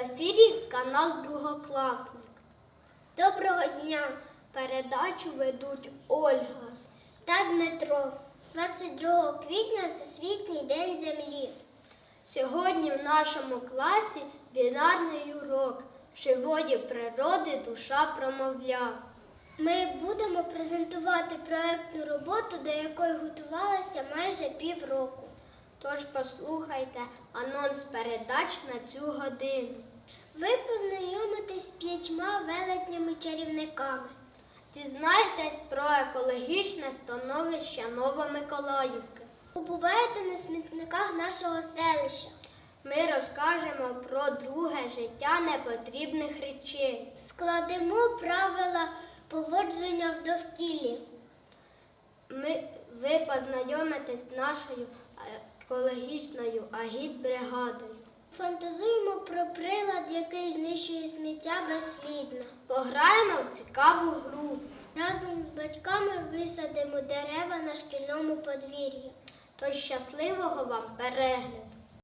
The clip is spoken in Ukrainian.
ефірі канал Другокласник. Доброго дня Передачу ведуть Ольга. та Дмитро. 22 квітня Всесвітній день землі. Сьогодні в нашому класі бінарний урок. Живої природи душа промовля. Ми будемо презентувати проектну роботу, до якої готувалася майже півроку. Тож послухайте анонс передач на цю годину. Ви познайомитесь з п'ятьма велетнями чарівниками. Дізнайтесь про екологічне становище Новомиколаївки. Побуваєте на смітниках нашого селища. Ми розкажемо про друге життя непотрібних речей. Складемо правила поводження в довкіллі. Ми, ви познайомитесь з нашою екологічною агітбригадою. Фантазуємо про прилад, який знищує сміття безслідно. Пограємо в цікаву гру. Разом з батьками висадимо дерева на шкільному подвір'ї. Тож щасливого вам перегляду!